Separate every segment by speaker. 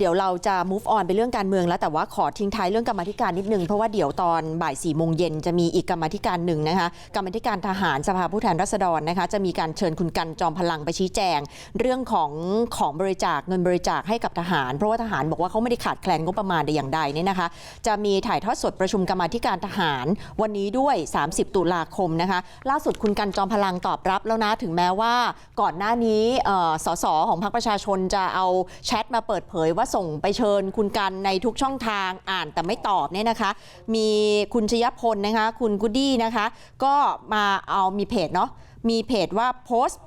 Speaker 1: เดี๋ยวเราจะ move on ไปเรื่องการเมืองแล้วแต่ว่าขอทิ้งท้ายเรื่องกรรมธิการนิดนึง เพราะว่าเดี๋ยวตอนบ่ายสี่โมงเย็นจะมีอีกกรรมธิการหนึ่งนะคะกรรมธิการทหารสภาผู้แทนราษฎรนะคะจะมีการเชิญคุณกันจอมพลังไปชี้แจง เรื่องของของบริจาคเงินบริจาคให้กับทหาร เพราะว่าทหารบอกว่าเขาไม่ได้ขาดแคลนงบประมาณใดอย่างใดเนี่ยนะคะ จะมีถ่ายทอดสดประชุมกรรมธิการทหารวันนี้ด้วย 30 ตุลาคมนะคะล่าสุดคุณกันจอมพลังตอบรับแล้วนะถึงแม้ว่าก่อนหน้านี้สสของพรรคประชาชนจะเอาแชทมาเปิดเผยว่าส่งไปเชิญคุณกันในทุกช่องทางอ่านแต่ไม่ตอบเนี่ยนะคะ มีคุณชยพลนะคะ คุณกูดี้นะคะ ก็มาเอามีเพจเนาะมีเพจว่าโพสต์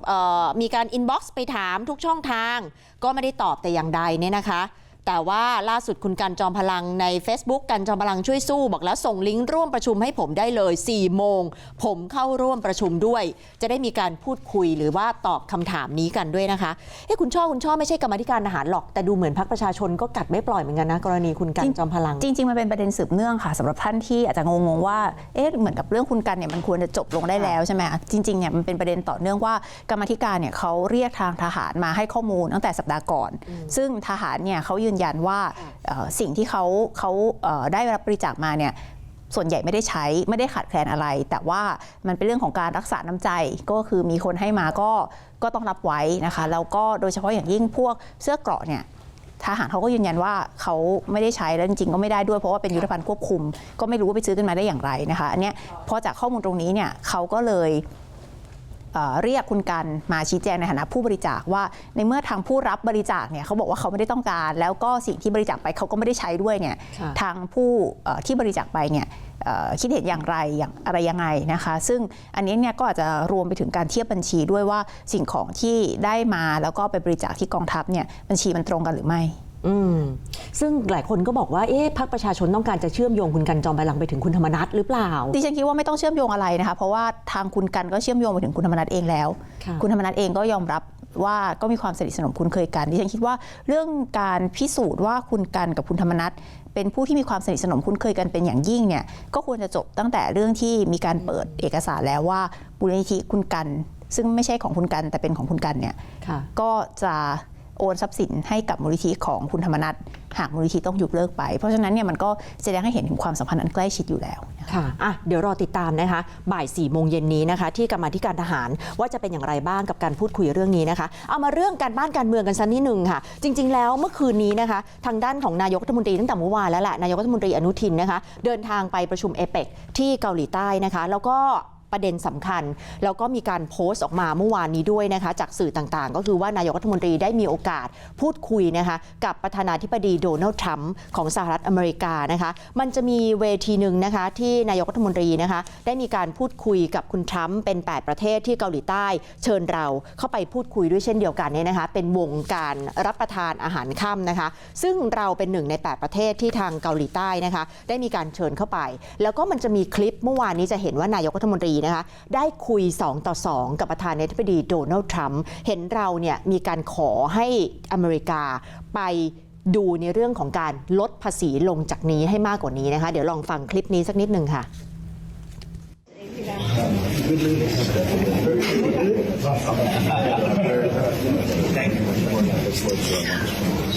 Speaker 1: มีการอินบ็อกซ์ไปถามทุกช่องทาง ก็ไม่ได้ตอบแต่อย่างใดเนี่ยนะคะ แต่ว่าล่าสุดคุณกันจอมพลังใน Facebook กันจอมพลังช่วยสู้ บอกแล้วส่งลิงก์ร่วมประชุมให้ผมได้เลย 4 โมง ผมเข้าร่วมประชุมด้วย จะได้มีการพูดคุยหรือว่าตอบคำถามนี้กันด้วยนะคะเอ้คุณช่อคุณช่อไม่ใช่กรรมธิการทหารหรอก แต่ดูเหมือนพรรคประชาชนก็กัดไม่ปล่อยเหมือนกันนะกรณีคุณกันจอมพลัง
Speaker 2: จริงๆมันเป็นประเด็นสืบเนื่องค่ะสำหรับท่านที่อาจจะงงๆว่าเอ๊ะเหมือนกับเรื่องคุณกันเนี่ยมันควรจะจบลงได้แล้วใช่ไหมจริงๆเนี่ยมันเป็นประเด็นต่อเนื่องว่ากรรมธิการเนี่ยเขาเรียกทางทหารมาให้ข้อมูลตั้งแต่สัปดาห์ก่อน ซึ่งทหารเนี่ยเขายืนยันว่าเอ่อสิ่งที่เขาเขาเอ่อได้รับบริจาคมาเนี่ยส่วนใหญ่ไม่ได้ใช้ไม่ได้ขาดแคลนอะไร แต่ว่ามันเป็นเรื่องของการรักษาน้ำใจก็คือมีคนให้มาก็ก็ต้องรับไว้นะคะแล้วก็โดยเฉพาะอย่างยิ่งพวกเสื้อเกราะเนี่ยทหารเขาก็ยืนยันว่าเขาไม่ได้ใช้แล้วจริงๆก็ไม่ได้ด้วยเพราะว่าเป็นยุทธภัณฑ์ควบคุม ก็ไม่รู้ว่าไปซื้อกันมาได้อย่างไรนะคะอันเนี้ยพอจากข้อมูลตรงนี้เนี่ยเขาก็เลย เอ่อเรียกคุณกันมาชี้แจงในฐานะผู้บริจาคว่า ในเมื่อทางผู้รับบริจาคเนี่ยเขาบอกว่าเขาไม่ได้ต้องการ แล้วก็สิ่งที่บริจาคไปเขาก็ไม่ได้ใช้ด้วยเนี่ย
Speaker 1: ค่ะ
Speaker 2: ทางผู้เอ่อที่บริจาคไปเนี่ยเอ่อคิดเห็นอย่างไรอย่างอะไรยังไงนะคะ ซึ่งอันนี้เนี่ยก็อาจจะรวมไปถึงการเทียบบัญชีด้วยว่าสิ่งของที่ได้มาแล้วก็ไปบริจาคที่กองทัพเนี่ยบัญชีมันตรงกันหรือไม่
Speaker 1: อืมซึ่งหลายคนก็บอกว่า เอ๊ะพรรคประชาชนต้องการจะเชื่อมโยงคุณกันจอมพลังไปถึงคุณธรรมนัฐหรือเปล่า
Speaker 2: ดิฉันคิดว่าไม่ต้องเชื่อมโยงอะไรนะคะ เพราะว่าทางคุณกันก็เชื่อมโยงไปถึงคุณธรรมนัฐเองแล้ว
Speaker 1: ค่ะ
Speaker 2: ณธรรมนัฐเองก็ยอมรับว่าก็มีความสนิทสนมคุ้นเคยกัน ดิฉันคิดว่าเรื่องการพิสูจน์ว่าคุณกันกับคุณธรรมนัฐเป็นผู้ที่มีความสนิทสนมคุ้นเคยกันเป็นอย่างยิ่งเนี่ย ก็ควรจะจบตั้งแต่เรื่องที่มีการเปิดเอกสารแล้วว่ามูลนิธิคุณกัน ซึ่งไม่ใช่ของคุณกันแต่เป็นของคุณกันเนี่ย
Speaker 1: ค่ะ
Speaker 2: ก็จะ โอนทรัพย์สินให้กับมูลนิธิของคุณธรรมนัฐหากมูลนิธิต้องยุบเลิกไป เพราะฉะนั้นเนี่ยมันก็แสดงให้เห็นถึงความสัมพันธ์อันใกล้ชิดอยู่แล้ว
Speaker 1: ค่ะอะ เดี๋ยวรอติดตามนะคะ บ่าย4ี่โมงเย็นนี้นะคะ ที่กรรมาธิการทหารว่าจะเป็นอย่างไรบ้างกับการพูดคุยเรื่องนี้นะคะ เอามาเรื่องการบ้านการเมืองกันสักนิดหนึ่งค่ะ จริง ๆ แล้วเมื่อคืนนี้นะคะ ทางด้านของนายกรัฐมนตรีตั้งแต่เมื่อวานแล้วแหละนายกรัฐมนตรีอนุทินนะคะ เดินทางไปประชุมเอเปกที่เกาหลีใต้นะคะ แล้วก็ ประเด็นสำคัญ แล้วก็มีการโพสต์ออกมาเมื่อวานนี้ด้วยนะคะ จากสื่อต่างๆ ก็คือว่านายกรัฐมนตรีได้มีโอกาสพูดคุยนะคะกับประธานาธิบดีโดนัลด์ทรัมป์ของสหรัฐอเมริกานะคะมันจะมีเวทีหนึ่งนะคะที่นายกรัฐมนตรีนะคะได้มีการพูดคุยกับคุณทรัมป์เป็น 8 ประเทศที่เกาหลีใต้เชิญเราเข้าไปพูดคุยด้วยเช่นเดียวกันเนี่ยนะคะเป็นวงการรับประทานอาหารค่ำนะคะ ซึ่งเราเป็นหนึ่งใน 8 ประเทศที่ทางเกาหลีใต้นะคะได้มีการเชิญเข้าไป แล้วก็มันจะมีคลิปเมื่อวานนี้จะเห็นว่านายกรัฐมนตรีนะคะได้คุย 2 ต่อ 2 กับประธานาธิบดีโดนัลด์ทรัมป์เห็นเราเนี่ยมีการขอให้อเมริกาไปดูในเรื่องของการลดภาษีลงจากนี้ให้มากกว่านี้นะคะเดี๋ยวลองฟังคลิปนี้สักนิดหนึ่งค่ะ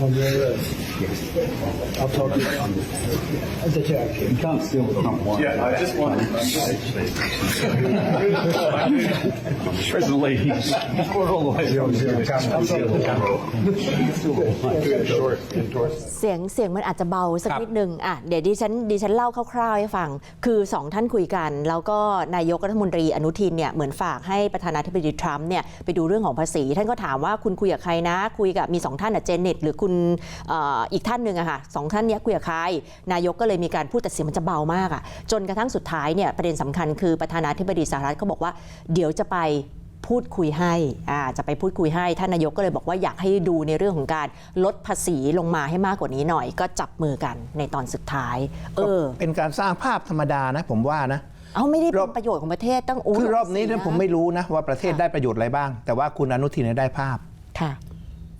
Speaker 3: On
Speaker 4: your list. I'll talk to you at the tax.
Speaker 5: You can't steal the Trump one. Yeah, I just want. President Lee, we're all the way. Endorse.
Speaker 1: เสียงเสียงมันอาจจะเบาสักนิดนึงอะเดี๋ยวดิฉันดิฉันเล่าคร่าวๆให้ฟัง คือสองท่านคุยกัน แล้วก็นายกรัฐมนตรีอนุทินเนี่ยเหมือนฝากให้ประธานาธิบดีทรัมป์เนี่ยไปดูเรื่องของภาษี ท่านก็ถามว่าคุณคุยกับใครนะ คุยกับมีสองท่านอะเจเน็ตหรือคุณคุณเอ่ออีกท่านหนึ่งอะค่ะสองท่านเนี้ยคุยกับใครนายกก็เลยมีการพูดแต่เสียงมันจะเบามากอะจนกระทั่งสุดท้ายเนี่ยประเด็นสำคัญคือประธานาธิบดีสหรัฐก็บอกว่า เดี๋ยวจะไปพูดคุยให้อ่าจะไปพูดคุยให้ ท่านนายกก็เลยบอกว่าอยากให้ดูในเรื่องของการลดภาษีลงมาให้มากกว่านี้หน่อย ก็จับมือกันในตอนสุดท้าย เออ
Speaker 6: เป็นการสร้างภาพธรรมดานะผมว่านะ
Speaker 1: เอาไม่ได้
Speaker 6: ร
Speaker 1: เป็
Speaker 6: อบ
Speaker 1: นประโยชน์ของประเทศตั้งโอ้
Speaker 6: คือรอบนี้เนี่ยผมไม่รู้นะว่าประเทศได้ประโยชน์อะไรบ้าง แต่ว่าคุณอนุทินเนี่ยได้ภาพ
Speaker 1: ค่ะ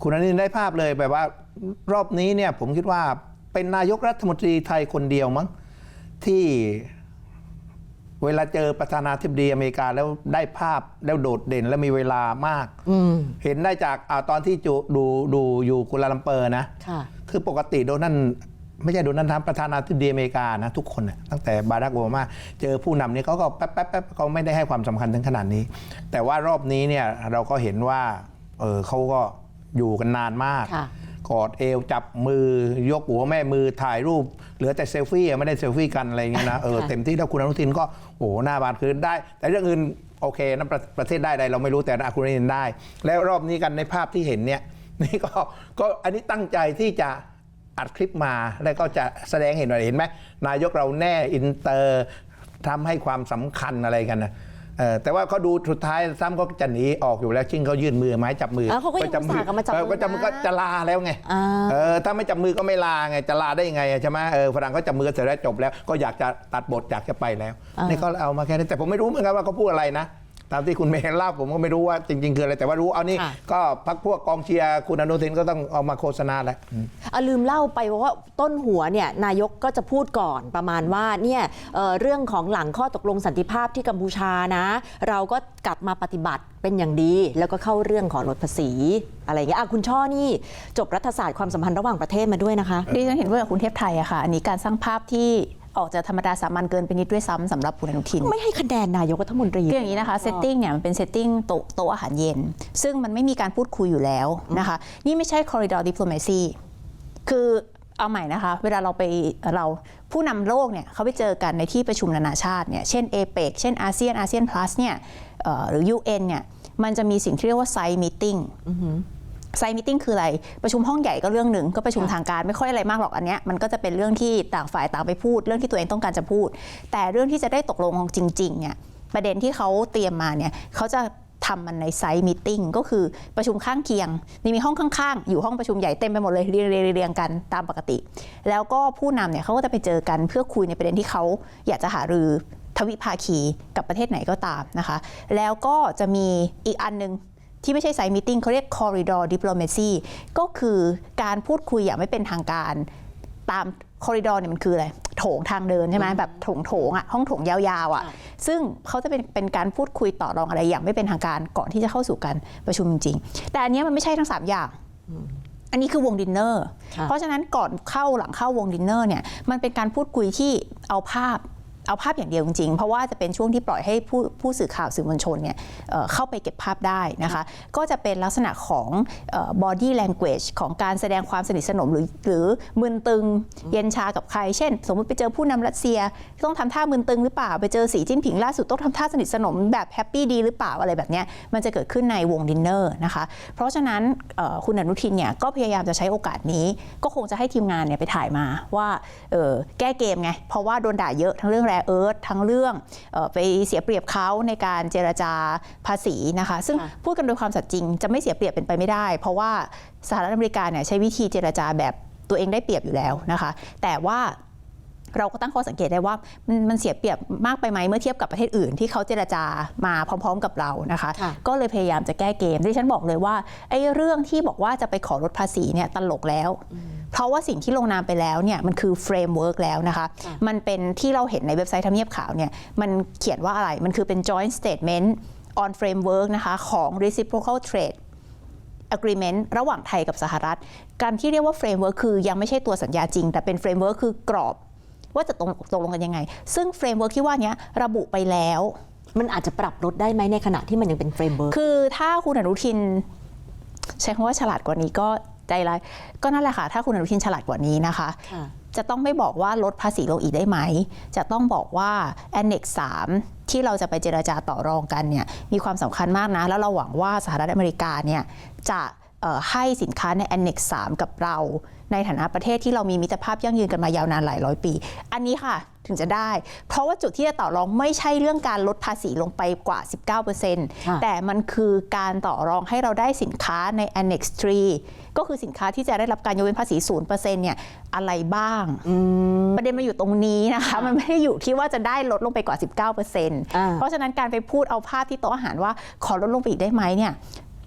Speaker 6: คุณอนุทินได้ภาพเลยแบบว่ารอบนี้เนี่ยผมคิดว่าเป็นนายกรัฐมนตรีไทยคนเดียวมั้งที่เวลาเจอประธานาธิบดีอเมริกาแล้วได้ภาพแล้วโดดเด่นและมีเวลามากเห็นได้จากอาตอนที่จูดูดูอยู่กุลาลัมเปอร์นะ
Speaker 1: ค่ะ
Speaker 6: คือปกติโดนัลด์ไม่ใช่โดนัลด์ทรัมป์ประธานาธิบดีอเมริกานะทุกคนน่ะตั้งแต่บารักโอบามาเจอผู้นำนี่เขาก็แป๊บแป๊บแป๊บเขาไม่ได้ให้ความสำคัญถึงขนาดนี้ แต่ว่ารอบนี้เนี่ยเราก็เห็นว่าเออเขาก็ อยู่กันนานมาก
Speaker 1: ค่ะ
Speaker 6: กอดเอวจับมือยกหัวแม่มือถ่ายรูป เหลือแต่เซลฟี่อะไม่ได้เซลฟี่กันอะไรอย่างเงี้ยนะเออ
Speaker 1: ค่ะ
Speaker 6: เต็มที่แล้วคุณอนุทินก็โอ้โหหน้าบานคือได้ แต่เรื่องอื่นโอเคนะประประเทศได้ใดเราไม่รู้แต่นะคุณอนุทินได้ แล้วรอบนี้กันในภาพที่เห็นเนี่ยนี่ก็ก็อันนี้ตั้งใจที่จะ อัดคลิปมาแล้วก็จะแสดงเห็นหน่อยเห็นไหมนายกเราแน่อินเตอร์ทำให้ความสำคัญอะไรกันนะ เออแต่ว่าเขาดูสุดท้ายซ้ำก็จะหนีออกอยู่แล้วชิ่งเขายื่นมือไม้จับมือ
Speaker 1: เออเขาก็ยัง
Speaker 6: จับมื
Speaker 1: อุตส่าห์กันมาจับมือ
Speaker 6: เก็จับมือก็
Speaker 1: นะ
Speaker 6: จะลาแล้วไง
Speaker 1: อ่า
Speaker 6: เออถ้าไม่จับมือก็ไม่ลาไงจะลาได้ยังไงอะใช่ไหมเออฝรั่งเขาจับมือเสร็จแล้วจบแล้วก็อยากจะตัดบทอยากจะไปแล้ว
Speaker 1: อ่านี่
Speaker 6: นี่เขาเอามาแค่นี้แต่ผมไม่รู้เหมือนกันว่าเขาพูดอะไรนะ ตามที่คุณเมย์เล่าผมก็ไม่รู้ว่าจริง ๆ คืออะไรแต่ว่ารู้เอานี่
Speaker 1: ค่ะ
Speaker 6: ก็พักพวกกองเชียร์คุณอนุทินก็ต้องเอามาโฆษณาแหละอืม
Speaker 1: เอาลืมเล่าไปว่าต้นหัวเนี่ยนายกก็จะพูดก่อนประมาณว่าเนี่ยเอ่อเรื่องของหลังข้อตกลงสันติภาพที่กัมพูชานะ เราก็กลับมาปฏิบัติเป็นอย่างดี แล้วก็เข้าเรื่องขอลดภาษีอะไรอย่างเงี้ยอะคุณช่อนี่จบรัฐศาสตร์ความสัมพันธ์ระหว่างประเทศมาด้วยนะคะ
Speaker 2: ดิฉันเห็นด้วยกับคุณเทพไทยอะค่ะ อันนี้การสร้างภาพที่ ออกจะธรรมดาสามัญเกินไปนิดด้วยซ้ำสำหรับคุณอนุทิน
Speaker 1: ไม่ให้คะแนนนายกรัฐมนตรี
Speaker 2: คืออย่างนี้นะคะเซตติ้งเนี่ยมันเป็นเซตติ้งโต๊ะโต๊ะอาหารเย็น ซึ่งมันไม่มีการพูดคุยอยู่แล้วนะคะ นี่ไม่ใช่ corridor diplomacy คือเอาใหม่นะคะ เวลาเราไปเราผู้นำโลกเนี่ยเขาไปเจอกันในที่ประชุมนานาชาติเนี่ยเช่นเอเปเช่นอาเซียนอาเซียน plus เนี่ยเอ่อหรือ UN เนี่ยมันจะมีสิ่งที่เรียกว่าไซมิ e ไซมิ e คืออะไร ประชุมห้องใหญ่ก็เรื่องหนึ่งก็ประชุมทางการไม่ค่อยอะไรมากหรอกอันเนี้ยมันก็จะเป็นเรื่องที่ต่างฝ่ายต่างไปพูด เรื่องที่ตัวเองต้องการจะพูด แต่เรื่องที่จะได้ตกลงจริงๆเนี่ยประเด็นที่เขาเตรียมมาเนี่ยเขาจะทำมันในไซต์มิ팅ก็คือประชุมข้างเคียงนี่มีห้องข้างๆ อยู่ห้องประชุมใหญ่เต็มไปหมดเลยเรียงเรียงเรียงกันตามปกติ แล้วก็ผู้นำเนี่ยเขาก็จะไปเจอกันเพื่อคุยในประเด็นที่เขาอยากจะหารือทวิภาคีกับประเทศไหนก็ตามนะคะ แล้วก็จะมีอีกอันหนึง ที่ไม่ใช่ไซต์มิ팅เขาเรียก corridor diplomacy ก็คือการพูดคุยอย่างไม่เป็นทางการ ตามคอริดอร์เนี่ยมันคืออะไรโถงทางเดินใช่ไหมแบบโถงโถงๆอะห้องโถงยาวๆอะซึ่งเขาจะเป็นเป็นการพูดคุยต่อรองอะไรอย่างไม่เป็นทางการก่อนที่จะเข้าสู่การประชุมจริงๆ แต่อันเนี้ยมันไม่ใช่ทั้ง 3 อย่างอันนี้คือวงดินเนอร์
Speaker 1: ค่ะ
Speaker 2: เพราะฉะนั้นก่อนเข้าหลังเข้าวงดินเนอร์เนี่ย มันเป็นการพูดคุยที่เอาภาพ เอาภาพอย่างเดียวจริงๆ เพราะว่าจะเป็นช่วงที่ปล่อยให้ผู้ผู้สื่อข่าวสื่อมวลชนเนี่ยเเข้าไปเก็บภาพได้นะคะ ก็จะเป็นลักษณะของออ body language ของการแสดงความสนิทสนมหรือหรือมึนตึงเย็นชากับใคร เช่น สมมติไปเจอผู้นำรัสเซีย ต้องทำท่ามึนตึงหรือเปล่า ไปเจอสีจิ้นผิงล่าสุดต้องทำท่าสนิทสนมแบบแฮปปี้ดีหรือเปล่าอะไรแบบเนี้ยมันจะเกิดขึ้นในวงดินเนอร์นะคะ เพราะฉะนั้นคุณอนุทินเนี่ยก็พยายามจะใช้โอกาสนี้ ก็คงจะให้ทีมงานเนี่ยไปถ่ายมาว่าแก้เกมไงเพราะว่าโดนด่าเยอะทั้งเรื่องรเอิร์ธทั้งเรื่องเอ่อไปเสียเปรียบเขาในการเจรจาภาษีนะคะ ซึ่ง
Speaker 1: ค่ะ
Speaker 2: พูดกันโดยความสัตย์จริง จะไม่เสียเปรียบเป็นไปไม่ได้ เพราะว่าสหรัฐอเมริกาเนี่ยใช้วิธีเจรจาแบบตัวเองได้เปรียบอยู่แล้วนะคะ แต่ว่า เราก็ตั้งข้อสังเกตได้ว่ามันมันเสียเปรียบมากไปไหมเมื่อเทียบกับประเทศอื่นที่เขาเจรจามาพร้อม ๆ กับเรานะคะ
Speaker 1: ค่ะ
Speaker 2: ก็เลยพยายามจะแก้เกมดิฉันบอกเลยว่าไอ้เรื่องที่บอกว่าจะไปขอลดภาษีเนี่ยตลกแล้ว เพราะว่าสิ่งที่ลงนามไปแล้วเนี่ยมันคือเฟรมเวิร์กแล้วนะคะ
Speaker 1: ค่ะ
Speaker 2: มันเป็นที่เราเห็นในเว็บไซต์ทำเนียบขาวเนี่ยมันเขียนว่าอะไรมันคือเป็น joint statement on framework นะคะของ reciprocal trade agreement ระหว่างไทยกับสหรัฐ การที่เรียกว่า framework คือยังไม่ใช่ตัวสัญญาจริง แต่เป็น framework คือกรอบ ว่าจะตรงตกลงกันยังไง ซึ่ง framework ที่ว่าเนี้ยระบุไปแล้ว
Speaker 1: มันอาจจะปรับลดได้ไหมในขณะที่มันยังเป็นเฟรมเวิร์ก
Speaker 2: คือถ้าคุณอนุทิน ใช้คำว่าฉลาดกว่านี้ก็ใจร้ายก็นั่นแหละค่ะ ถ้าคุณอนุทินฉลาดกว่านี้นะคะ
Speaker 1: ค่ะ
Speaker 2: จะต้องไม่บอกว่าลดภาษีลงอีกได้ไหม จะต้องบอกว่า Annex 3 ที่เราจะไปเจราจาต่อรองกันเนี่ยมีความสำคัญมากนะ แล้วเราหวังว่าสหรัฐอเมริกาเนี่ยจะเอ่อ ให้สินค้าใน Annex 3 กับเราในฐานะประเทศที่เรามีมิตรภาพยั่งยืนกันมายาวนานหลายร้อยปี อันนี้ค่ะถึงจะได้ เพราะว่าจุดที่จะต่อรองไม่ใช่เรื่องการลดภาษีลงไปกว่า 19%แต่มันคือการต่อรองให้เราได้สินค้าใน Annex 3 ก็คือสินค้าที่จะได้รับการยกเว้นภาษี 0%เนี่ยอะไรบ้าง ประเด็นมาอยู่ตรงนี้นะคะ มันไม่ได้อยู่ที่ว่าจะได้ลดลงไปกว่า 19%
Speaker 1: อ่า
Speaker 2: เพราะฉะนั้นการไปพูดเอาภาพที่โต๊ะอาหารว่าขอลดลงไปอีกได้ไหมเนี่ย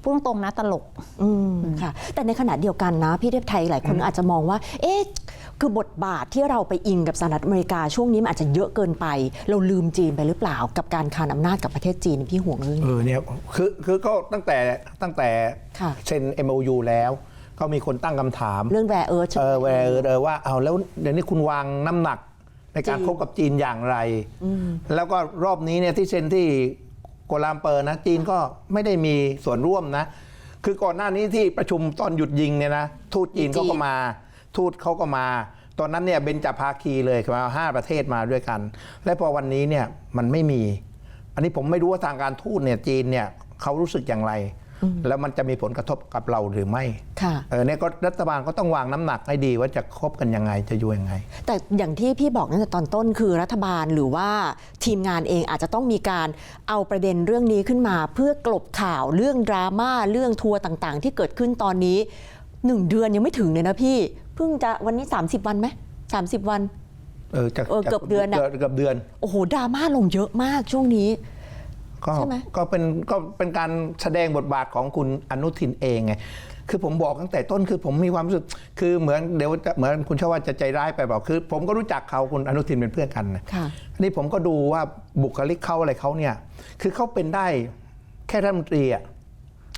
Speaker 2: พูดตรงๆนะตลก
Speaker 1: อืมค่ะ แต่ในขณะเดียวกันนะ พี่เทพไทยหลายคนอาจจะมองว่า เอ๊ะคือบทบาทที่เราไปอิงกับสหรัฐอเมริกาช่วงนี้มันอาจจะเยอะเกินไป เราลืมจีนไปหรือเปล่า กับการคานอำนาจกับประเทศจีนพี่ห่วงเรื่อง
Speaker 6: เอ
Speaker 1: นี้
Speaker 6: อเนี่ยคือคือก็ตั้งแต่ตั้งแต่
Speaker 1: ค่ะ
Speaker 6: เซ็น MOU แล้ว ก็มีคนตั้งคำถาม
Speaker 1: เรื่องแรเอิร์ธใช่
Speaker 6: เอ
Speaker 1: ไหม
Speaker 6: อแวร์เออว่าเอาแล้วเดี๋ยวนี้คุณวางน้ำหนักในการ
Speaker 1: จีน
Speaker 6: คบกับจีนอย่างไร แล้วก็รอบนี้เนี่ยที่เซ็นที่ โกลาลัมเปอร์นะจีนก็ไม่ได้มีส่วนร่วมนะ คือก่อนหน้านี้ที่ประชุมตอนหยุดยิงเนี่ยนะทูตจีนเขาก็มา ทูตเขาก็มา ตอนนั้นเนี่ยเบญจภาคีเลยมาห้าประเทศมาด้วยกัน และพอวันนี้เนี่ยมันไม่มี อันนี้ผมไม่รู้ว่าทางการทูตเนี่ยจีนเนี่ยเขารู้สึกอย่างไร แล้วมันจะมีผลกระทบกับเราหรือไม่
Speaker 1: ค่ะ
Speaker 6: เออเนี่ยก็รัฐบาลก็ต้องวางน้ำหนักให้ดีว่าจะคบกันยังไงจะอยู่ยังไง
Speaker 1: แต่อย่างที่พี่บอกตั้งแต่ตอนต้นคือรัฐบาลหรือว่าทีมงานเองอาจจะต้องมีการเอาประเด็นเรื่องนี้ขึ้นมา เพื่อกลบข่าวเรื่องดราม่าเรื่องทัวร์ต่างๆ ที่เกิดขึ้นตอนนี้หนึ่งเดือนยังไม่ถึงเลยนะพี่เพิ่งจะวันนี้ 30 วันไหม30วัน
Speaker 6: เออจะ
Speaker 1: เออเกือบเดือนน่ะ
Speaker 6: เกือบเดือน
Speaker 1: โอ้โหดราม่าลงเยอะมากช่วงนี้
Speaker 6: ก็
Speaker 1: ใช่ไหม
Speaker 6: ก็เป็นก็เป็นการแสดงบทบาทของคุณอนุทินเองไงคือผมบอกตั้งแต่ต้นคือผมมีความรู้สึกคือเหมือนเดี๋ยวจะเหมือนคุณชว่าจะใจร้ายไปบอกคือ ผมก็รู้จักเขาคุณอนุทินเป็นเพื่อนกันนะ
Speaker 1: ค่ะ
Speaker 6: อันนี้ผมก็ดูว่าบุคลิกเขาอะไรเขาเนี่ย คือเขาเป็นได้แค่รัฐมนตรีอะ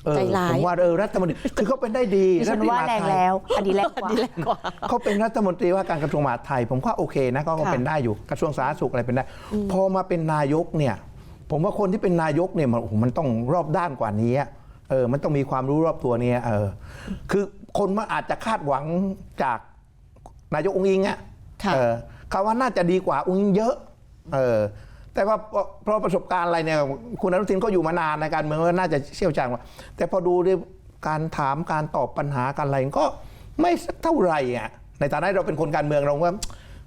Speaker 6: เออ
Speaker 1: ใจร้าย
Speaker 6: ผมว่าเออรัฐมนตรีคือเขาเป็นได้ดี
Speaker 2: ดิฉันว่าแรงแล้ว อันนี้แรงกว่า
Speaker 6: เขาเป็นรัฐมนตรีว่าการกระทรวงมหาดไทย ผมก็โอเคนะก็ก็
Speaker 1: ค่ะ
Speaker 6: เป็นได้อยู่กระทรวงสาธารณสุขอะไรเป็นได้ พอมาเป็นนายกเนี่ย ผมว่าคนที่เป็นนายกเนี่ยมันโอ้โหมันต้องรอบด้านกว่านี้อะเออมันต้องมีความรู้รอบตัวเนี่ยเออคือคนมันอาจจะคาดหวังจากนายกองค์อิงอะ
Speaker 1: ค่ะ
Speaker 6: เออเขาว่าน่าจะดีกว่าองค์อิงเยอะเออแต่ว่าเพราะเพราะประสบการณ์อะไรเนี่ยคุณอนุทินก็อยู่มานานในการเมืองก็น่าจะเชี่ยวชาญกว่าแต่พอดูด้วยการถามการตอบปัญหาการอะไรก็ไม่สักเท่าไหร่อะในฐานะที่เราเป็นคนการเมืองเราว่า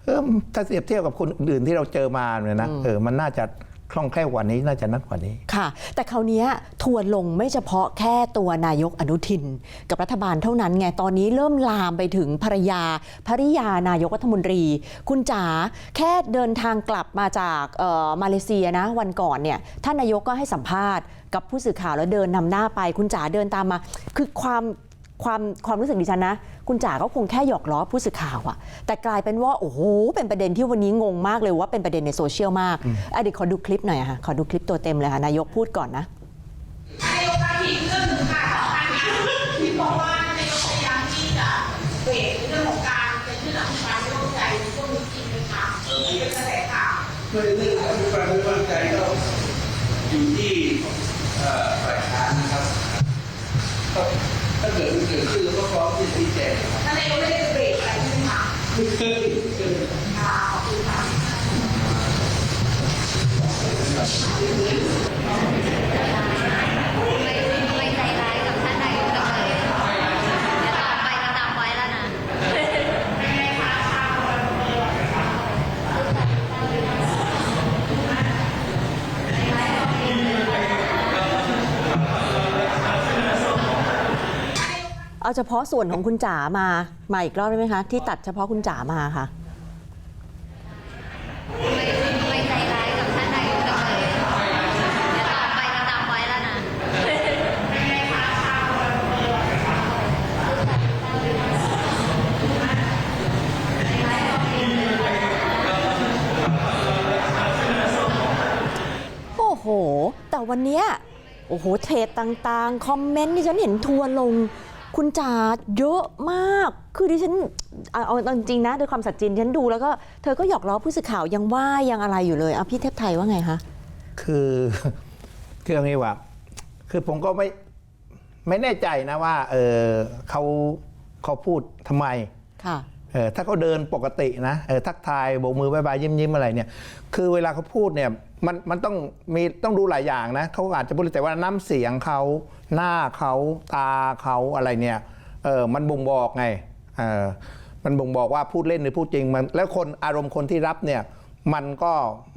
Speaker 6: เออถ้าเทียบเทียบกับคนอื่นที่เราเจอมาเนี่ยนะเออมันน่าจะ คล่องแคล่วกว่านี้น่าจะนัดกว่านี้
Speaker 1: ค่ะ แต่คราวนี้ทัวร์ลงไม่เฉพาะแค่ตัวนายกอนุทิน กับรัฐบาลเท่านั้นไง ตอนนี้เริ่มลามไปถึงภรรยาภริยานายกรัฐมนตรี คุณจ๋าแค่เดินทางกลับมาจากมาเลเซียนะ วันก่อนเนี่ยท่านนายกก็ให้สัมภาษณ์กับผู้สื่อข่าวแล้วเดินนำหน้าไป คุณจ๋าเดินตามมา คือความ ความความรู้สึกดิฉันนะ คุณจ๋าก็คงแค่หยอกล้อผู้สื่อข่าวอะแต่กลายเป็นว่า โอ้โห เป็นประเด็นที่วันนี้งงมากเลยว่าเป็นประเด็นในโซเชียลมากอะเดี๋ยวขอดูคลิปหน่อยอะค่ะขอดูคลิปตัวเต็มเลยค่ะ นายกพูดก่อนนะ
Speaker 7: นายกรัฐมนตรีเรื่องหนึ่งค่ะสำคัญนะที่บอกว่านายกพยายามที่จะเบรกเรื่องของการเป็นที่หลังการไม่ร่วมใจในช่วงนี้จริงไหมคะที่เป็นกระแสข่าว
Speaker 8: ไม่เรื่องอภิปรายไม่ไว้วางใจก็อยู่ที่เอ่อฝ่ายค้านนะครับก็ถ้า เกิดมันเกิดขึ้นแล้วก็พร้อมที่จะชี้แจง
Speaker 7: ทำไมเราไม่ได้เบรกอะไรใช่ไหมคะค่ะขอบคุณค่ะ
Speaker 9: ไม่
Speaker 1: เอาเฉพาะส่วนของคุณจ๋ามามาอีกรอบได้ไหมคะ ที่ตัดเฉพาะคุณจ๋ามาค่ะ
Speaker 9: ไม่ไม่ใจร้ายกับท่านนายกจังเลยเดี๋ยวต่อไปจะจำไว้แล้วนะ
Speaker 1: โอ้โห แต่วันเนี้ยโอ้โหเทรดต่างๆ คอมเมนต์ที่ฉันเห็นทัวร์ลง คุณจ๋าเยอะมาก คือดิฉันเอาเอาเอาจริงๆนะด้วยความสัตย์จริงฉันดูแล้วก็เธอก็หยอกล้อผู้สื่อข่าวยังว่ายังอะไรอยู่เลยเอาพี่เทพไทยว่าไงคะ
Speaker 6: คือคืออย่างนี้ว่า คือผมก็ไม่ไม่แน่ใจนะว่า เออเขาเขาพูดทำไม
Speaker 1: ค่ะ
Speaker 6: เออถ้าเขาเดินปกตินะเออทักทายโบกมือบายบายยิ้มยิ้มอะไรเนี่ยคือเวลาเขาพูดเนี่ยมันมันต้องมีต้องดูหลายอย่างนะเขาอาจจะพูดแต่ว่าน้ำเสียงเขาหน้าเขาตาเขาอะไรเนี่ยเออมันบ่งบอกไงเออมันบ่งบอกว่าพูดเล่นหรือพูดจริงมันแล้วคนอารมณ์คนที่รับเนี่ยมันก็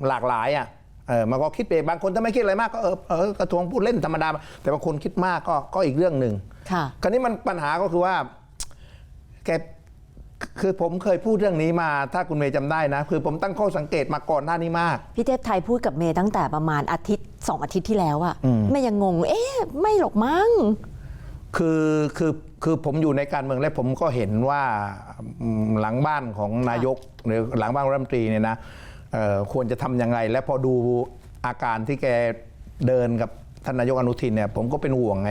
Speaker 6: หลากหลายอะเออมันก็คิดไปบางคนถ้าไม่คิดอะไรมากก็เออเออกระทวงพูดเล่นธรรมดา แต่บางคนคิดมากก็ก็อีกเรื่องหนึ่ง
Speaker 1: ค่ะ
Speaker 6: คราวนี้มันปัญหาก็คือว่าแก คือผมเคยพูดเรื่องนี้มา ถ้าคุณเมย์จำได้นะ คือผมตั้งข้อสังเกตมาก่อนหน้านี้มาก
Speaker 1: พี่เทพไทยพูดกับเมย์ตั้งแต่ประมาณอาทิตย์สองอาทิตย์ที่แล้วอะ
Speaker 6: อืม
Speaker 1: เมย์ยังงง เอ๊ะ ไม่หรอกมั้ง
Speaker 6: คือคือคือผมอยู่ในการเมืองและผมก็เห็นว่าอืมหลังบ้านของนายกหรือหลังบ้านรัฐมนตรีเนี่ยนะเอ่อควรจะทำยังไง และพอดูอาการที่แกเดินกับท่านนายกอนุทินเนี่ยผมก็เป็นห่วงไง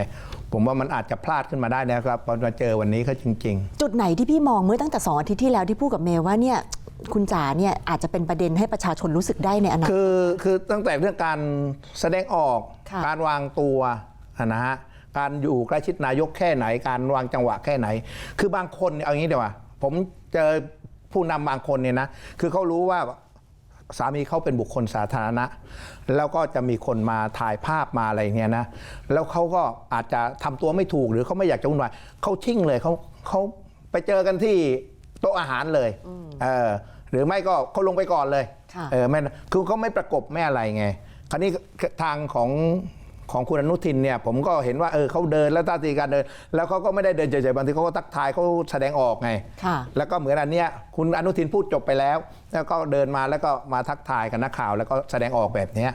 Speaker 6: ผมว่ามันอาจจะพลาดขึ้นมาได้นะครับพอมาเจอวันนี้ก็จริง ๆ
Speaker 1: จุดไหนที่พี่มองเมื่อตั้งแต่สองอาทิตย์ที่แล้วที่พูดกับเมย์ว่าเนี่ยคุณจ๋าเนี่ยอาจจะเป็นประเด็นให้ประชาชนรู้สึกได้ในอนาคต
Speaker 6: คือคือตั้งแต่เรื่องการแสดงออก
Speaker 1: ค่ะ
Speaker 6: การวางตัวอะนะฮะการอยู่ใกล้ชิดนายกแค่ไหน การวางจังหวะแค่ไหน คือบางคนเนี่ยเอางี้เดี๋ยวว่าผมเจอผู้นำบางคนเนี่ยนะคือเขารู้ว่า สามีเขาเป็นบุคคลสาธารณะ แล้วก็จะมีคนมาถ่ายภาพมาอะไรเงี้ยนะแล้วเขาก็อาจจะทำตัวไม่ถูกหรือเขาไม่อยากจะวุ่นวายเขาชิ่งเลยเขาเขาไปเจอกันที่โต๊ะอาหารเลยเออหรือไม่ก็เขาลงไปก่อนเลย
Speaker 1: ค่ะ
Speaker 6: เออไม่คือเขาไม่ประกบไม่อะไรไง คราวนี้ทางของ ของคุณอนุทินเนี่ยผมก็เห็นว่าเออเขาเดินแล้วท่าทีการเดิน แล้วเขาก็ไม่ได้เดินเฉยๆบางทีเขาก็ทักทายเขาแสดงออกไง
Speaker 1: ค่ะ
Speaker 6: แล้วก็เหมือนอันเนี้ยคุณอนุทินพูดจบไปแล้ว แล้วก็เดินมาแล้วก็มาทักทายกับนักข่าว แล้วก็แสดงออกแบบเนี้ย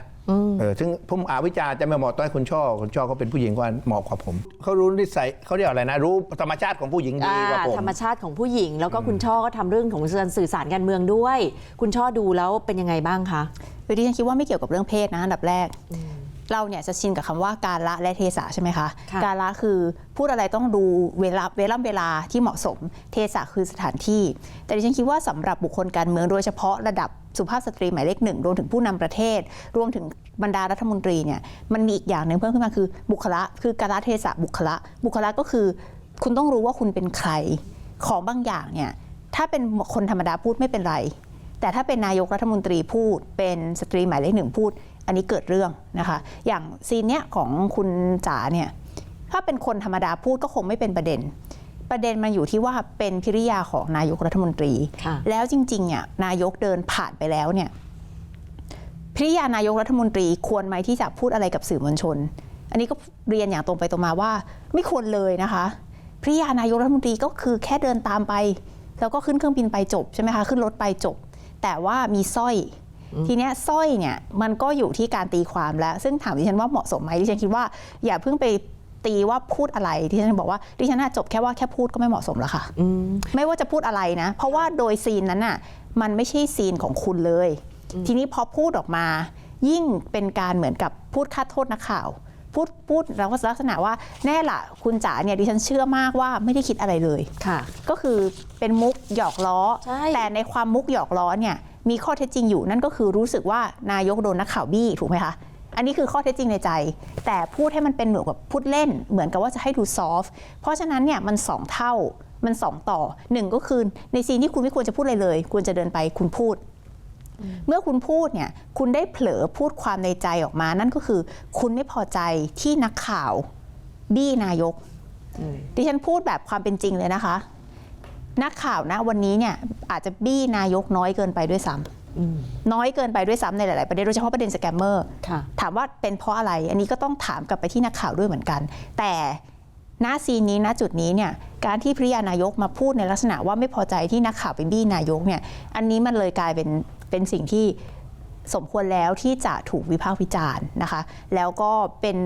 Speaker 6: เออซึ่งผมอาวิจารณ์จะไม่เหมาะต้อยคุณช่อคุณช่อเขาเป็นผู้หญิงก็เหมาะกว่าผม เขารู้นิสัยเขาเรียกอะไรนะ รู้ธรรมชาติของผู้หญิงดีกว่าผม
Speaker 1: ธรรมชาติของผู้หญิง แล้วก็คุณช่อก็ทำเรื่องของการสื่อสารการเมืองด้วย คุณช่อดูแล้วเป็นยังไงบ้างคะ
Speaker 2: คือที่ฉันคิดว่าไม่เกี่ยวกับเรื่องเพศนะอันดับแรก เราเนี่ยจะชินกับคำว่าการละและเทศะใช่ไหมคะ
Speaker 1: ค่ะ
Speaker 2: การละคือพูดอะไรต้องดูเวลาเวลาเวลาที่เหมาะสม เทศะคือสถานที่ แต่ดิฉันคิดว่าสำหรับบุคคลการเมืองโดยเฉพาะระดับสุภาพสตรีหมายเลขหนึ่งรวมถึงผู้นำประเทศ รวมถึงบรรดารัฐมนตรีเนี่ยมันมีอีกอย่างหนึ่งเพิ่มขึ้นมาคือบุคละคือการละเทศะบุคละ บุคละก็คือ คุณต้องรู้ว่าคุณเป็นใครของบางอย่างเนี่ยถ้าเป็นคนธรรมดาพูดไม่เป็นไร แต่ถ้าเป็นนายกรัฐมนตรีพูดเป็นสตรีหมายเลขหนึ่งพูด อันนี้เกิดเรื่องนะคะ อย่างซีนเนี้ยของคุณจ๋าเนี่ยถ้าเป็นคนธรรมดาพูดก็คงไม่เป็นประเด็น ประเด็นมันอยู่ที่ว่าเป็นพิริยาของนายกรัฐมนตรี
Speaker 1: ค่ะ
Speaker 2: แล้วจริงๆเนี่ยนายกเดินผ่านไปแล้วเนี่ยพิริยานายกรัฐมนตรีควรไหมที่จะพูดอะไรกับสื่อมวลชน อันนี้ก็เรียนอย่างตรงไปตรงมาว่า ไม่ควรเลยนะคะพิริยานายกรัฐมนตรีก็คือแค่เดินตามไป แล้วก็ขึ้นเครื่องบินไปจบใช่ไหมคะขึ้นรถไปจบ แต่ว่ามีสร้อย ทีเนี้ยสร้อยเนี่ยมันก็อยู่ที่การตีความแล้ว ซึ่งถามดิฉันว่าเหมาะสมไหมดิฉันคิดว่าอย่าเพิ่งไปตีว่าพูดอะไรดิฉันบอกว่าดิฉันน่าจบแค่ว่าแค่พูดก็ไม่เหมาะสมแล้วค่ะ
Speaker 1: อืม
Speaker 2: ไม่ว่าจะพูดอะไรนะ เพราะว่าโดยซีนนั้นน่ะมันไม่ใช่ซีนของคุณเลย ทีนี้พอพูดออกมา ยิ่งเป็นการเหมือนกับพูดค่าโทษนักข่าว พูดพูดแล้วก็ลักษณะว่าแน่ละคุณจ๋าเนี่ยดิฉันเชื่อมากว่าไม่ได้คิดอะไรเลย
Speaker 1: ค่ะ
Speaker 2: ก็คือเป็นมุกหยอกล้อ
Speaker 1: ใช่
Speaker 2: แต่ในความมุกหยอกล้อเนี่ย มีข้อเท็จจริงอยู่นั่นก็คือรู้สึกว่านายกโดนนักข่าวบี้ถูกไหมคะอันนี้คือข้อเท็จจริงในใจ แต่พูดให้มันเป็นเหมือนกับพูดเล่น เหมือนกับว่าจะให้ดูซอฟต์เพราะฉะนั้นเนี่ยมันสองเท่ามันสองต่อหนึ่งก็คือในซีนที่คุณไม่ควรจะพูดอะไรเลย ควรจะเดินไปคุณพูด เมื่อคุณพูดเนี่ยคุณได้เผลอพูดความในใจออกมา นั่นก็คือ คุณไม่พอใจที่นักข่าวบี้นายกดิฉันพูดแบบความเป็นจริงเลยนะคะ นักข่าวนะวันนี้เนี่ยอาจจะบี้นายกน้อยเกินไปด้วยซ้ำน้อยเกินไปด้วยซ้ำในหลาย ๆ ประเด็นโดยเฉพาะประเด็นสแกมเมอร์
Speaker 1: ค่ะ
Speaker 2: ถามว่าเป็นเพราะอะไร อันนี้ก็ต้องถามกลับไปที่นักข่าวด้วยเหมือนกัน แต่ณซีนนี้ณจุดนี้เนี่ยการที่พริยานายกมาพูดในลักษณะว่าไม่พอใจที่นักข่าวไปบี้นายกเนี่ยอันนี้มันเลยกลายเป็นเป็นสิ่งที่สมควรแล้วที่จะถูกวิพากษ์วิจารณ์นะคะ แล้วก็เป็น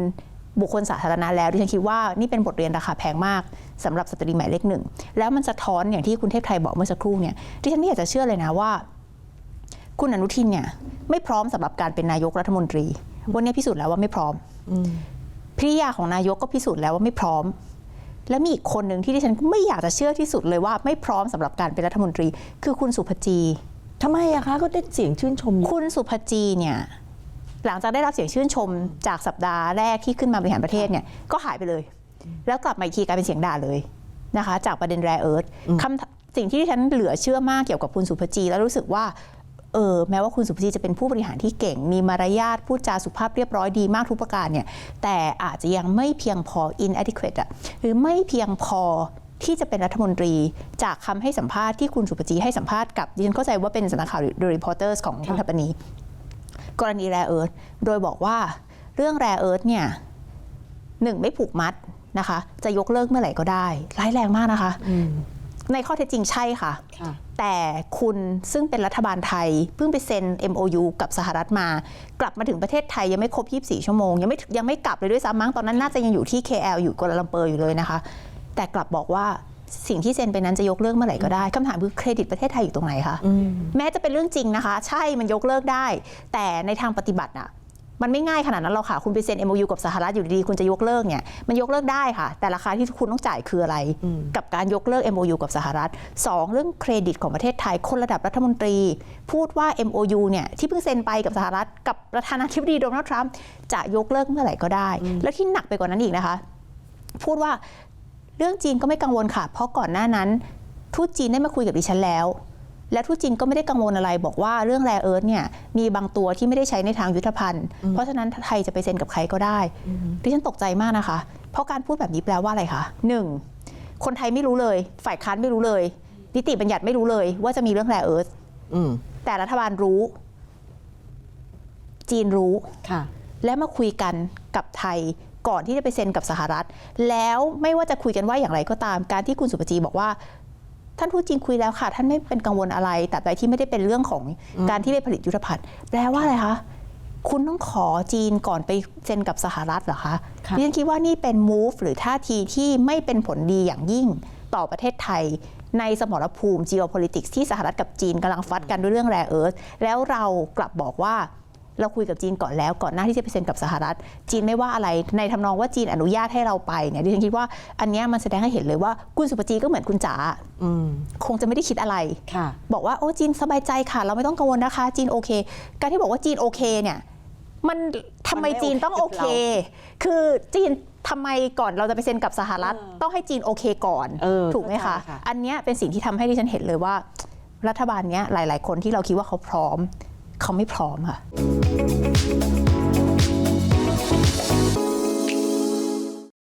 Speaker 2: บุคคลสาธารณะแล้วดิฉันคิดว่านี่เป็นบทเรียนราคาแพงมากสำหรับสตรีหมายเลขหนึ่ง แล้วมันสะท้อนอย่างที่คุณเทพไทยบอกเมื่อสักครู่เนี่ยดิฉันไม่อยากจะเชื่อเลยนะว่า คุณอนุทินเนี่ยไม่พร้อมสำหรับการเป็นนายกรัฐมนตรี วันนี้พิสูจน์แล้วว่าไม่พร้อมพิริยาของนายกก็พิสูจน์แล้วว่าไม่พร้อม และมีอีกคนหนึ่งที่ดิฉันก็ไม่อยากจะเชื่อที่สุดเลยว่า ไม่พร้อมสำหรับการเป็นรัฐมนตรี คือคุณสุภจี
Speaker 1: ทำไมอะคะก็ได้เสียงชื่นชม
Speaker 2: คุณสุภจีเนี่ย หลังจากได้รับเสียงชื่นชมจากสัปดาห์แรกที่ขึ้นมาบริหารประเทศเนี่ยก็หายไปเลย แล้วกลับมาอีกทีกลายเป็นเสียงด่าเลยนะคะ จากประเด็นแรเอิร์ธคสิ่งที่ดิฉันเหลือเชื่อมากเกี่ยวกับคุณสุภจี แล้วรู้สึกว่าเออแม้ว่าคุณสุภจีจะเป็นผู้บริหารที่เก่ง มีมารยาทพูดจาสุภาพเรียบร้อยดีมากทุกประการเนี่ยแต่อาจจะยังไม่เพียงพอ inadequate อะหรือไม่เพียงพอที่จะเป็นรัฐมนตรีจากคำให้สัมภาษณ์ที่คุณสุภจีให้สัมภาษณ์กับดิฉันเข้าใจว่าเป็นสำนักข่าว The Reporters ของคุณทัปปนี กรณีแรเอิร์ธโดยบอกว่าเรื่องแรเอิร์ธเนี่ยหนึ่งไม่ผูกมัดนะคะ จะยกเลิกเมื่อไหร่ก็ได้ ร้ายแรงมากนะคะ ในข้อเท็จจริงใช่ค่ะ
Speaker 1: ค่ะ
Speaker 2: แต่คุณซึ่งเป็นรัฐบาลไทย เพิ่งไปเซ็น MOU กับสหรัฐมา กลับมาถึงประเทศไทยยังไม่ครบ 24 ชั่วโมง ยังไม่ยังไม่กลับเลยด้วยซ้ำมั้งตอนนั้นน่าจะยังอยู่ที่ KL อยู่กัวลาลัมเปอร์อยู่เลยนะคะ แต่กลับบอกว่า สิ่งที่เซ็นไปนั้นจะยกเลิกเมื่อไหร่ก็ได้คำถามคือเครดิตประเทศไทยอยู่ตรงไหนคะแม้จะเป็นเรื่องจริงนะคะ ใช่มันยกเลิกได้ แต่ในทางปฏิบัติน่ะมันไม่ง่ายขนาดนั้นหรอกค่ะ คุณไปเซ็น MOU กับสหรัฐอยู่ดีๆ คุณจะยกเลิกเนี่ย มันยกเลิกได้ค่ะ แต่ราคาที่คุณต้องจ่ายคืออะไร กับการยกเลิก MOU กับสหรัฐ 2 เรื่องเครดิตของประเทศไทย คนระดับรัฐมนตรี พูดว่า MOU เนี่ยที่เพิ่งเซ็นไปกับสหรัฐ กับประธานาธิบดีโดนัลด์ทรัมป์จะยกเลิกเมื่อไหร่ก็ได้ แล้วที่หนักไปกว่านั้นอีกนะคะ พูดว่า เรื่องจีนก็ไม่กังวลค่ะ เพราะก่อนหน้านั้น ทูตจีนได้มาคุยกับดิฉันแล้ว และทูตจีนก็ไม่ได้กังวลอะไร บอกว่าเรื่องแรเอิร์ธเนี่ยมีบางตัวที่ไม่ได้ใช้ในทางยุทธภัณฑ์ เพราะฉะนั้นไทยจะไปเซ็นกับใครก็ได้ดิฉันตกใจมากนะคะ เพราะการพูดแบบนี้แปลว่าอะไรคะหนึ่งคนไทยไม่รู้เลย ฝ่ายค้านไม่รู้เลย นิติบัญญัติไม่รู้เลย ว่าจะมีเรื่องแรเอิร์ธ
Speaker 1: อืม
Speaker 2: แต่รัฐบาลรู้ จีนรู้
Speaker 1: ค่ะ
Speaker 2: และมาคุยกันกับไทย ก่อนที่จะไปเซ็นกับสหรัฐ แล้วไม่ว่าจะคุยกันว่าอย่างไรก็ตามการที่คุณสุปจีบอกว่าท่านทูตจีนคุยแล้วค่ะ ท่านไม่เป็นกังวลอะไรแต่ใดที่ไม่ได้เป็นเรื่องของการที่ไปผลิตยุทธภัณฑ์แปลว่าอะไรคะคุณต้องขอจีนก่อนไปเซ็นกับสหรัฐเหรอคะ
Speaker 1: ค่ะ
Speaker 2: ดิฉันคิดว่านี่เป็น move หรือท่าทีที่ไม่เป็นผลดีอย่างยิ่งต่อประเทศไทยในสมรภูมิ geopolitics ที่สหรัฐกับจีนกำลังฟัดกันด้วยเรื่องแรเอิร์ธแล้วเรากลับบอกว่า เราคุยกับจีนก่อนแล้วก่อนหน้าที่จะไปเซ็นกับสหรัฐ จีนไม่ว่าอะไรในทำนองว่าจีนอนุญาตให้เราไปเนี่ยดิฉันคิดว่าอันเนี้ยมันแสดงให้เห็นเลยว่าคุณสุปจีก็เหมือนคุณจ๋า
Speaker 1: อืม
Speaker 2: คงจะไม่ได้คิดอะไร
Speaker 1: ค่ะ
Speaker 2: บอกว่าโอ้จีนสบายใจค่ะ เราไม่ต้องกังวลนะคะ จีนโอเค การที่บอกว่าจีนโอเคเนี่ยมันทำไม
Speaker 1: มันไม่
Speaker 2: จีนต้อง
Speaker 1: โอ
Speaker 2: โอ
Speaker 1: เค
Speaker 2: เค คือจีนทำไมก่อนเราจะไปเซ็นกับสหรัฐ ต้องให้จีนโอเคก่อน
Speaker 1: เออ
Speaker 2: ถูกไหมคะ
Speaker 1: เข้าใจค่ะ
Speaker 2: อันเนี้ยเป็นสิ่งที่ทำให้ดิฉันเห็นเลยว่า รัฐบาลเนี้ยหลาย ๆ คนที่เราคิดว่าเขาพร้อม เขาไม่พร้อมค่ะ